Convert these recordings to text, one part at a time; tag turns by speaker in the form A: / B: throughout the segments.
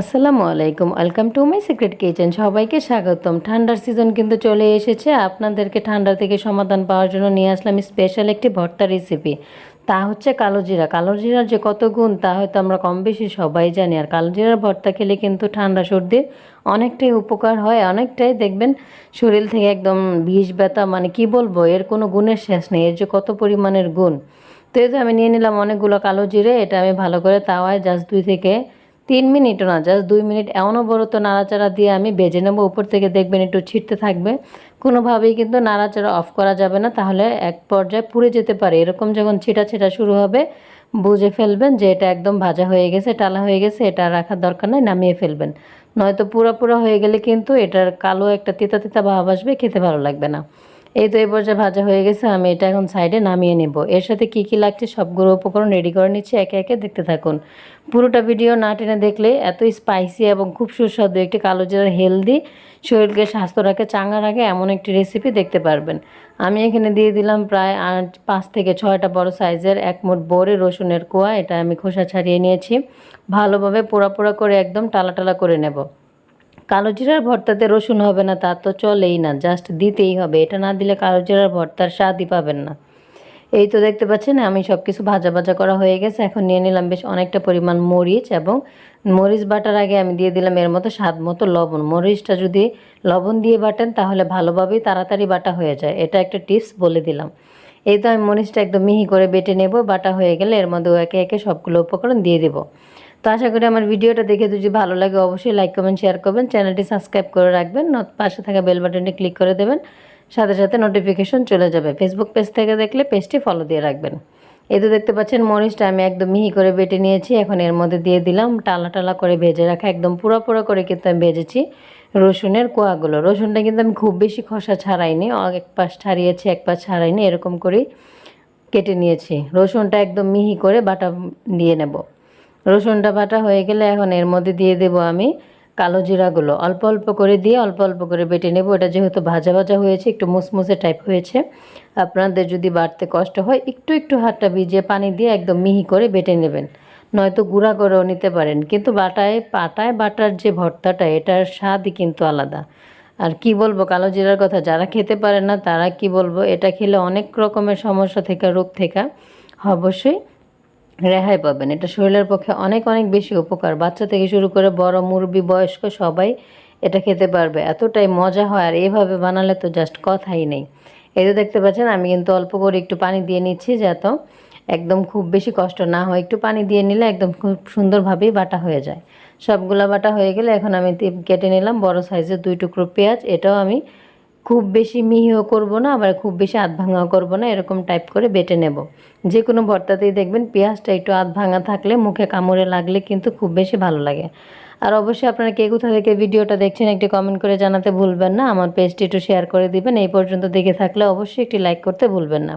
A: আসসালামু আলাইকুম। Welcome to my secret kitchen সবাইকে স্বাগতম। ঠান্ডার সিজন কিন্তু চলে এসেছে। আপনাদেরকে ঠান্ডা থেকে সমাধান পাওয়ার জন্য নিয়ে আসলাম স্পেশাল একটি ভর্তা রেসিপি তা হচ্ছে কালো জিরা কালো জিরার যে কত গুণ, তা হয়তো আমরা কম বেশি সবাই জানি। আর কালো জিরার ভর্তা খেলে কিন্তু ঠান্ডা সর্দির অনেকটাই উপকার হয়। অনেকটাই দেখবেন শরীর থেকে একদম বিষ ব্যথা মানে কি বলব, এর কোনো গুণের শেষ নেই। এর যে কত পরিমাণের গুণ। তো এই আমি নিয়ে নিলাম অনেকগুলো কালো জিরে এটা আমি ভালো করে তাওয়ায় জাস্ট দুই থেকে তিন মিনিটও না জাস্ট দুই মিনিট অনবরত নাড়াচাড়া দিয়ে আমি বেজে নেব। উপর থেকে দেখবেন একটু ছিটতে থাকবে। কোনোভাবেই কিন্তু নাড়াচাড়া অফ করা যাবে না, তাহলে এক পর্যায়ে পুড়ে যেতে পারে। এরকম যখন ছিটা ছিটা শুরু হবে, বুঝে ফেলবেন যে এটা একদম ভাজা হয়ে গেছে, টালা হয়ে গেছে, এটা রাখার দরকার নাই, নামিয়ে ফেলবেন। নয়তো পুরো পুরো হয়ে গেলে কিন্তু এটার কালো একটা তিতা তিতা ভাব আসবে, খেতে ভালো লাগবে না। এই তো এই পর্যায়ে ভাজা হয়ে গেছে, আমি এটা এখন সাইডে নামিয়ে নেব। এর সাথে কি কি লাগছে সবগুলো উপকরণ রেডি করে নিচ্ছি, একে একে দেখতে থাকুন। পুরোটা ভিডিও না টেনে দেখলে এত স্পাইসি এবং খুব সুস্বাদু একটি কালো জিরার হেলদি শরীরকে স্বাস্থ্য রাখে চাঙ্গা রাখে এমন একটি রেসিপি দেখতে পারবেন। আমি এখানে দিয়ে দিলাম প্রায় আট, পাঁচ থেকে ছয়টা বড় সাইজের এক মুঠ বড়ে রসুনের কোয়া, এটা আমি খোসা ছাড়িয়ে নিয়েছি। ভালোভাবে পোড়া পোড়া করে একদম টালা টালা করে নেব। কালো জিরার ভর্তাতে রসুন হবে না তা তো চলেই না জাস্ট দিতেই হবে। এটা না দিলে কালো জিরার ভর্তার স্বাদই পাবেন না। এই তো দেখতে পাচ্ছেন, আমি সব কিছু ভাজা ভাজা করা হয়ে গেছে। এখন নিয়ে নিলাম বেশ অনেকটা পরিমাণ মরিচ এবং মরিচ বাটার আগে আমি দিয়ে দিলাম এর মতো স্বাদ মতো লবণ। মরিচটা যদি লবণ দিয়ে বাটেন তাহলে ভালোভাবেই তাড়াতাড়ি বাটা হয়ে যায়। এটা একটা টিপস বলে দিলাম। এই তো আমি মরিচটা একদম মিহি করে বেটে নেব। বাটা হয়ে গেলে এর মধ্যে একে একে সবগুলো উপকরণ দিয়ে দেবো। তো আশা করি আমার ভিডিওটা দেখে যদি ভালো লাগে, অবশ্যই লাইক কমেন্ট শেয়ার করবেন। চ্যানেলটি সাবস্ক্রাইব করে রাখবেন। পাশে থাকা বেল বাটনটি ক্লিক করে দেবেন। সাথে সাথে নোটিফিকেশন চলে যাবে। ফেসবুক পেজ থেকে দেখলে পেজটি ফলো দিয়ে রাখবেন। এই তো দেখতে পাচ্ছেন মরিচটা আমি একদম মিহি করে বেটে নিয়েছি। এখন এর মধ্যে দিয়ে দিলাম টালা টালা করে ভেজে রাখা, একদম পুরো পুরো করে কিন্তু আমি ভেজেছি রসুনের কোয়াগুলো। রসুনটা কিন্তু আমি খুব বেশি খসা ছাড়াইনি এক পাশ ছাড়িয়েছি, এক পাশ ছাড়াইনি, এরকম করেই কেটে নিয়েছি। রসুনটা একদম মিহি করে বাটা দিয়ে নেব। রসুনটা বাটা হয়ে গেলে এখন এর মধ্যে দিয়ে দেব আমি কালো জিরাগুলো। অল্প অল্প করে দিয়ে অল্প অল্প করে বেটে নেব। এটা যেহেতু ভাজা ভাজা হয়েছে, একটু মুসমুসে টাইপ হয়েছে। আপনাদের যদি বাড়তে কষ্ট হয়, একটু একটু হাতটা ভিজিয়ে পানি দিয়ে একদম মিহি করে বেটে নেবেন। নয়তো গুঁড়া করেও নিতে পারেন, কিন্তু বাটায়, পাটায় বাটার যে ভর্তাটা, এটার স্বাদই কিন্তু আলাদা। আর কি বলব, কালো জিরার কথা, যারা খেতে পারে না, তারা কি বলব, এটা খেলে অনেক রকমের সমস্যা থেকে, রোগ থেকে, অবশ্যই রেহাই পাবেন। এটা শরীরের পক্ষে অনেক অনেক বেশি উপকার। বাচ্চা থেকে শুরু করে বড় মুরব্বী, বয়স্ক সবাই এটা খেতে পারবে। এতটাই মজা হয় আর এইভাবে বানালে তো জাস্ট কথাই নেই। এই তো দেখতে পাচ্ছেন, আমি কিন্তু অল্প করে একটু পানি দিয়ে নিচ্ছি যাতে একদম খুব বেশি কষ্ট না হয়। একটু পানি দিয়ে নিলে একদম খুব সুন্দরভাবেই বাটা হয়ে যায়। সবগুলা বাটা হয়ে গেলে এখন আমি কেটে নিলাম। বড় সাইজের দুই টুকরো পেঁয়াজ, এটাও আমি খুব বেশি মিহিও করব না, আবার খুব বেশি আধ ভাঙাও করব না, এরকম টাইপ করে বেটে নেব। যে কোনো ভর্তাতেই দেখবেন পেঁয়াজটা একটু আধ ভাঙা থাকলে মুখে কামড়ে লাগলে কিন্তু খুব বেশি ভালো লাগে। আর অবশ্যই আপনারা কে কোথা থেকে ভিডিওটা দেখছেন একটি কমেন্ট করে জানাতে ভুলবেন না, আমার পেজটি একটু শেয়ার করে দিবেন, এই পর্যন্ত দেখে থাকলে অবশ্যই একটি লাইক করতে ভুলবেন না।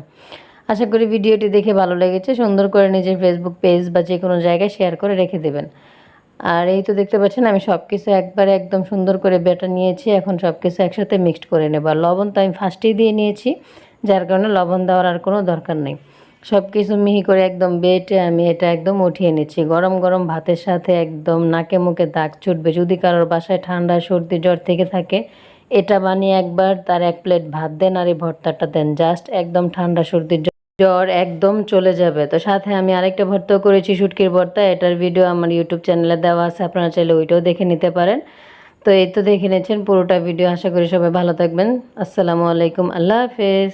A: আশা করি ভিডিওটি দেখে ভালো লেগেছে, সুন্দর করে নিজের ফেসবুক পেজ বা যে কোনো জায়গায় শেয়ার করে রেখে দেবেন। আর এই তো দেখতে পাচ্ছেন, আমি সব কিছু একবারে একদম সুন্দর করে বেটা নিয়েছি। এখন সব কিছু একসাথে মিক্সড করে নেব। আর লবণ তো আমি ফার্স্টেই দিয়ে নিয়েছি, যার কারণে লবণ দেওয়ার আর কোনো দরকার নেই। সব কিছু মিহি করে একদম বেটে আমি এটা একদম উঠিয়ে নিচ্ছি। গরম গরম ভাতের সাথে একদম নাকে মুখে দাগ ছুটবে। যদি কারোর বাসায় ঠান্ডা, সর্দি, জ্বর থেকে থাকে, এটা বানিয়ে একবার তার এক প্লেট ভাত দেন আর এই ভর্তাটা দেন। জাস্ট একদম ঠান্ডা সর্দির জ্বর একদম চলে যাবে। তো সাথে আমি আরেকটা ভর্তা করেছি, শুটকির ভর্তা। এটার ভিডিও আমার ইউটিউব চ্যানেলে দেওয়া আছে, আপনারা চাইলে ওইটাও দেখে নিতে পারেন। তো এই তো দেখে নিয়েছেন, পুরোটা ভিডিও আশা করি সবাই ভালো থাকবেন। আসসালামু আলাইকুম, আল্লাহ হাফেজ।